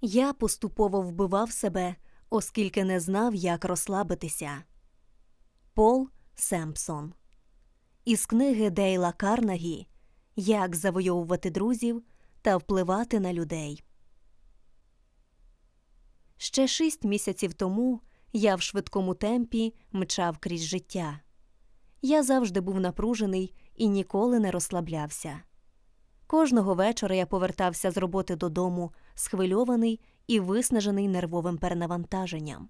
Я поступово вбивав себе, оскільки не знав, як розслабитися. Пол Семпсон із книги Дейла Карнагі Як завойовувати друзів та впливати на людей. Ще шість місяців тому я в швидкому темпі мчав крізь життя. Я завжди був напружений і ніколи не розслаблявся. Кожного вечора я повертався з роботи додому, схвильований і виснажений нервовим перенавантаженням.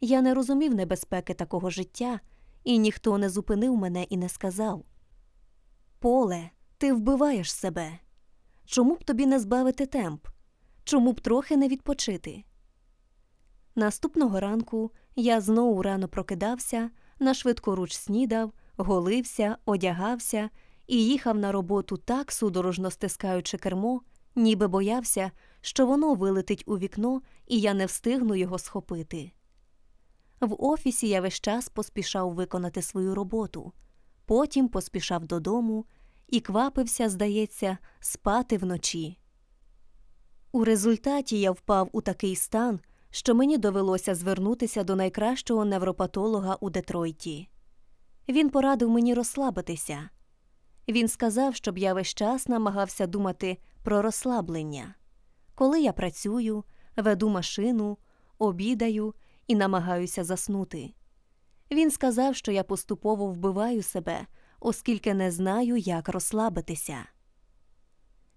Я не розумів небезпеки такого життя, і ніхто не зупинив мене і не сказав Поле, ти вбиваєш себе. Чому б тобі не збавити темп? Чому б трохи не відпочити? Наступного ранку я знову рано прокидався, на швидкоруч снідав, голився, одягався і їхав на роботу так, судорожно стискаючи кермо, ніби боявся, що воно вилетить у вікно, і я не встигну його схопити. В офісі я весь час поспішав виконати свою роботу, потім поспішав додому і квапився, здається, спати вночі. У результаті я впав у такий стан, що мені довелося звернутися до найкращого невропатолога у Детройті. Він порадив мені розслабитися. Він сказав, щоб я весь час намагався думати про розслаблення. Коли я працюю, веду машину, обідаю і намагаюся заснути. Він сказав, що я поступово вбиваю себе, оскільки не знаю, як розслабитися.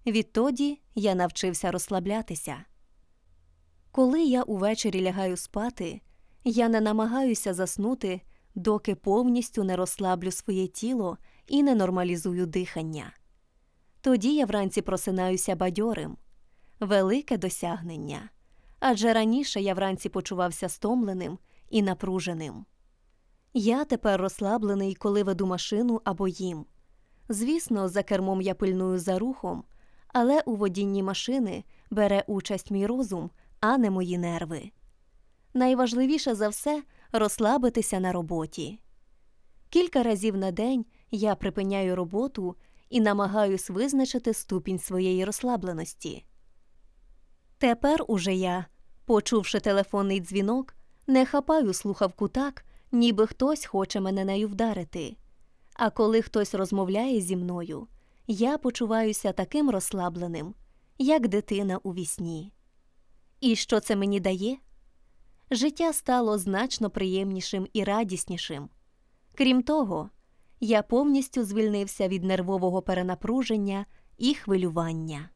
Відтоді я навчився розслаблятися. Коли я увечері лягаю спати, я не намагаюся заснути, доки повністю не розслаблю своє тіло і не нормалізую дихання. Тоді я вранці просинаюся бадьорим велике досягнення. Адже раніше я вранці почувався стомленим і напруженим. Я тепер розслаблений, коли веду машину або їм. Звісно, за кермом я пильную за рухом, але у водінні машини бере участь мій розум, а не мої нерви. Найважливіше за все розслабитися на роботі. Кілька разів на день я припиняю роботу і намагаюсь визначити ступінь своєї розслабленості. Тепер уже я, почувши телефонний дзвінок, не хапаю слухавку так, ніби хтось хоче мене нею вдарити. А коли хтось розмовляє зі мною, я почуваюся таким розслабленим, як дитина у вісні. І що це мені дає? Життя стало значно приємнішим і радіснішим. Крім того, я повністю звільнився від нервового перенапруження і хвилювання.